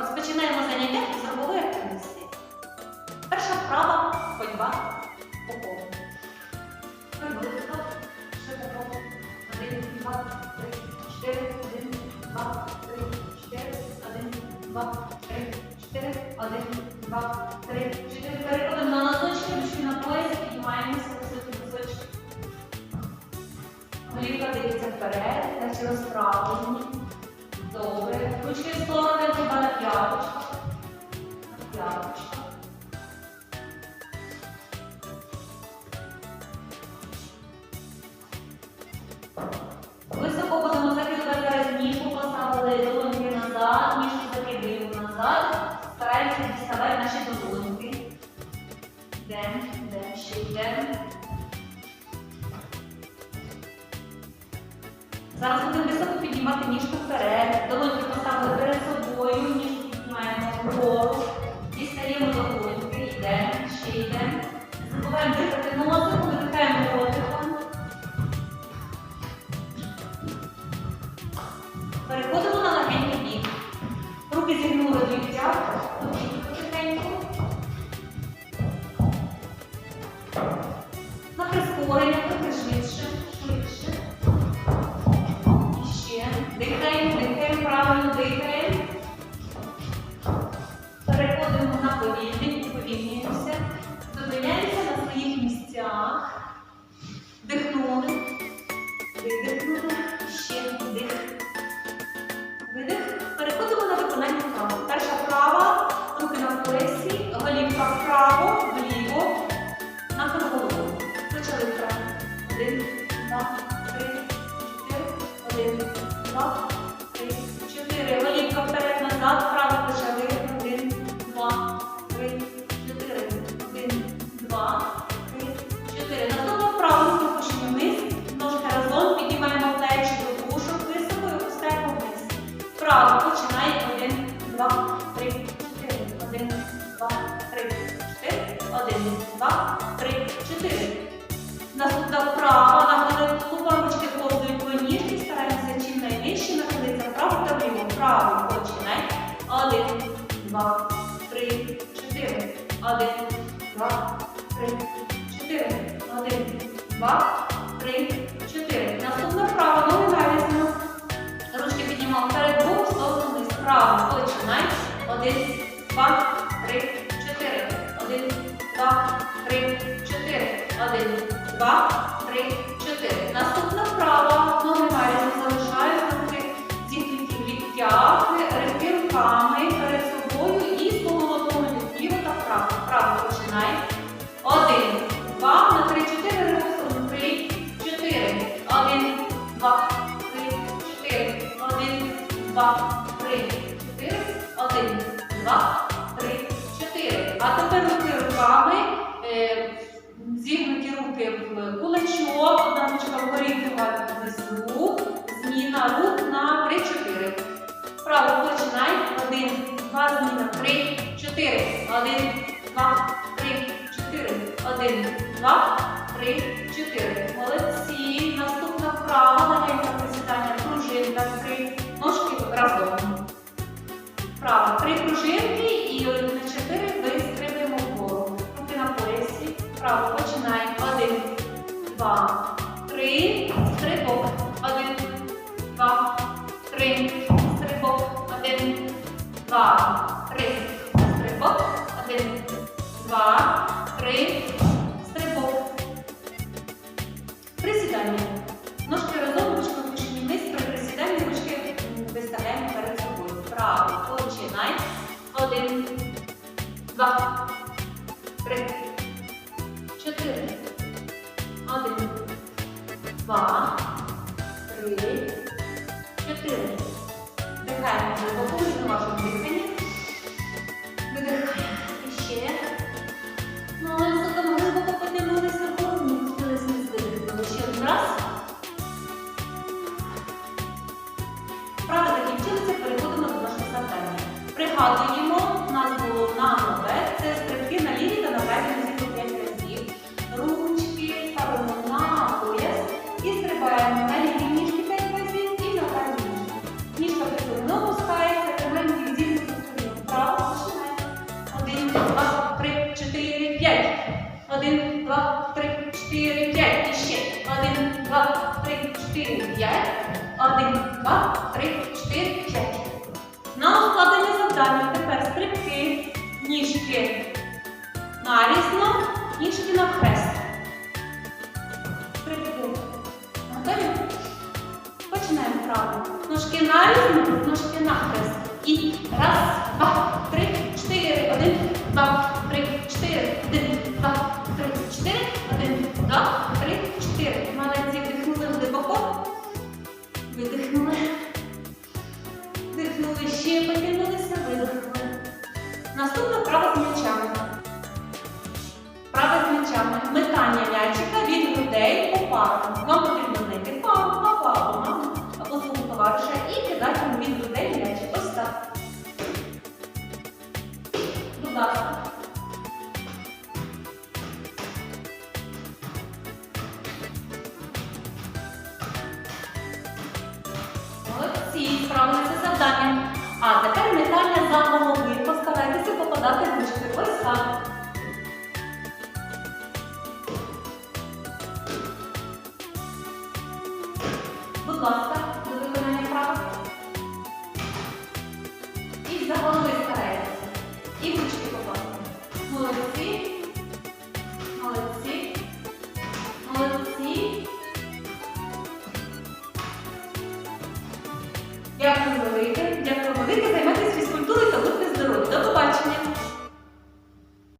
Розпочинаємо заняття з робової активності. Перша вправа ходьба по колу. Ще по. Один, два, три, чотири, один, два, три, чотири, один, два, три, чотири, один, два, три, чотири. Переходимо на носочки, ручки на пояс, піднімаємося, високі носочки. Голівка дивиться вперед, наші розправлені. Добре. Ручки в сторони, хіба на п'яточках. На п'яточках. Високо будемо закидувати зараз ніжку, поставили долоньки назад, ніжку закидаємо назад. Стараємося діставати наші долоньки. Йдемо, йдемо, ще йдемо. Зараз будемо високо піднімати ніжку вперед. Долоньки поставили перед собою, ніжку піднімаємо вгору. Дістаємо долоньки, йдемо, ще йдемо. Забуваємо дихати носиком, видихаємо ротиком. Переходимо на легенький бік. Руки зігнули до ліктя, Один, два, три, чотири, один, два, три, чотири. Голівка вперед назад, вправо почали. Один, два, три, чотири. Один, два, три, чотири. Наступна вправа руки вниз. Ножки разом піднімаємо плечі до вушок, високо і опускаємо вниз. Вправо починає. Один, два, три, чотири. Один, два, три, чотири. Один, два, три, чотири. Наступна вправа, нахилимо ручки повзують по ніжки, стараємося чим найнижче нахилитися вправо та вліво. Вправо починай. Один, два, три, чотири. Один, два, три, чотири. Один, два, три, чотири. Наступна вправа, ноги навісно. Ручки піднімав вперед, двох сторону вниз. Вправо починай. Один, два, три, чотири. Один, два, три, чотири. Один, два, три, чотири. Наступна вправа. Ноги варісно залишають руки зігнуті в ліктях, рибки руками перед собою і з поворотом ліво та вправо. Вправо починай. Один, два, на три, чотири, рухом. Три, чотири. Один, два, три, чотири. Один, два, три, чотири. Один, два, три, чотири. А тепер руки руками. Руки кулачок, одна ручка вгорі, друга внизу. Зміна рук на 3-4. Право починай. Один, два, зміна. Три, чотири. Один, два, три, чотири. Один, два, три, чотири. Молодці. Наступна вправа. Легеньке присідання. Пружинка. Три. Ножки разом. Вправо. Три пружинки два, три. Стрибок. Один, два, три. Стрибок. Один, два, три. Стрибок. Один, два, три. Стрибок. Присідання. Ножки разом, ручки опущені вниз. При присіданні ручки виставляємо перед собою. Вправо. Починай. Один, два, три, два, три, чотири. Вдихаємо глибоко на вашому диханні. Видихаємо. І ще. Молодець, там глибоко потягнулися вгору, вмістились вниз, видихнули. Ще один раз. Вправи закінчилися, переходимо до нашого завдання. Пригадуємо, Один, два, три, чотири, п'ять. І ще. Один, два, три, чотири, п'ять. Один, два, три, чотири, п'ять. На ускладнення завдання тепер стрибки, ніжки нарізно, ніжки на хрест. Стрибку. Готові? Починаємо правильно. Ножки нарізно, ножки на хрест. І раз, два. Ще, потягнулися, видихнули. Наступна вправа з м'ячами. Вправа з м'ячами. Метання м'ячика від грудей по парам. Вам потрібно знайти пару, папу або маму, або свого товариша і кидати від грудей м'ячик. Ось так. Будь ласка. Молодці, завданням. А тепер метання за голови. Постарайтеся попадати ручки. Ось так. Будь ласка.